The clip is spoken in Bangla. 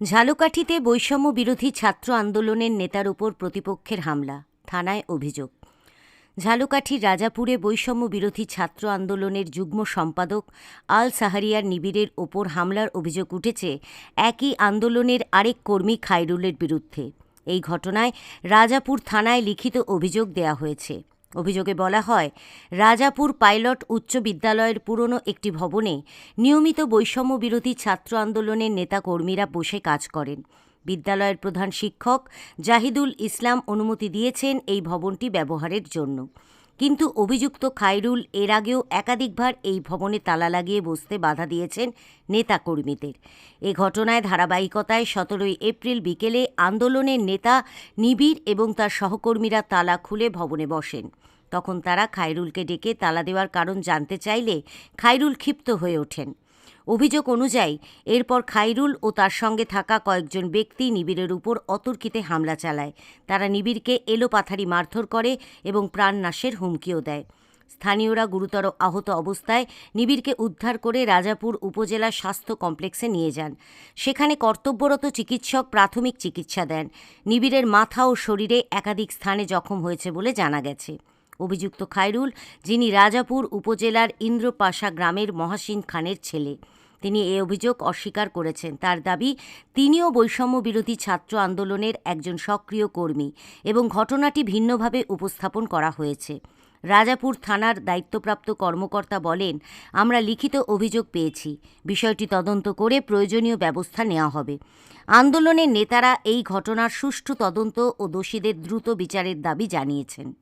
ঝালকাঠিতে বৈষম্য বিরোধী ছাত্র আন্দোলনের নেতার উপর প্রতিপক্ষের হামলা, থানায় অভিযোগ। ঝালকাঠির রাজাপুরে বৈষম্য বিরোধী ছাত্র আন্দোলনের যুগ্ম সম্পাদক আল সাহারিয়ার নিবিড়ের ওপর হামলার অভিযোগ উঠেছে একই আন্দোলনের আরেক কর্মী খায়রুলের বিরুদ্ধে। এই ঘটনায় রাজাপুর থানায় লিখিত অভিযোগ দেয়া হয়েছে। অভিযোগে বলা হয়, রাজাপুর পাইলট উচ্চ বিদ্যালয়ের পুরনো একটি ভবনে নিয়মিত বৈষম্য বিরোধী ছাত্র আন্দোলনের নেতাকর্মীরা বসে কাজ করেন। বিদ্যালয়ের প্রধান শিক্ষক জাহিদুল ইসলাম অনুমতি দিয়েছেন এই ভবনটি ব্যবহারের জন্য। কিন্তু অভিযুক্ত খাইরুল এর আগেও একাধিকবার এই ভবনে তালা লাগিয়ে বসতে বাধা দিয়েছেন নেতা কর্মীদের এ ঘটনায় ধারাবাহিকতায় সতেরোই এপ্রিল বিকেলে আন্দোলনের নেতা নিবিড় এবং তার সহকর্মীরা তালা খুলে ভবনে বসেন। তখন তারা খায়রুলকে ডেকে তালা দেওয়ার কারণ জানতে চাইলে খায়রুল ক্ষিপ্ত হয়ে ওঠেন। অভিযোগ অনুযায়ী, এরপর খাইরুল ও তার সঙ্গে থাকা কয়েকজন ব্যক্তি নিবিড়ের উপর অতর্কিতে হামলা চালায়। তারা নিবিড়কে এলোপাথারি মারধর করে এবং প্রাণনাশের হুমকিও দেয়। স্থানীয়রা গুরুতর আহত অবস্থায় নিবিড়কে উদ্ধার করে রাজাপুর উপজেলা স্বাস্থ্য কমপ্লেক্সে নিয়ে যান। সেখানে কর্তব্যরত চিকিৎসক প্রাথমিক চিকিৎসা দেন। নিবিড়ের মাথা ও শরীরে একাধিক স্থানে জখম হয়েছে বলে জানা গেছে। অভিযুক্ত খায়রুল যিনি রাজাপুর উপজেলার ইন্দ্রপাশা গ্রামের মহাসিন খানের ছেলে। তিনি এ অভিযোগ অস্বীকার করেছেন। তার দাবি, তিনিও বৈষম্য বিরোধী ছাত্র আন্দোলনের একজন সক্রিয় কর্মী এবং ঘটনাটি ভিন্নভাবে উপস্থাপন করা হয়েছে। রাজাপুর থানার দায়িত্বপ্রাপ্ত কর্মকর্তা বলেন, আমরা লিখিত অভিযোগ পেয়েছি। বিষয়টি তদন্ত করে প্রয়োজনীয় ব্যবস্থা নেওয়া হবে। আন্দোলনের নেতারা এই ঘটনার সুষ্ঠু তদন্ত ও দোষীদের দ্রুত বিচারের দাবি জানিয়েছেন।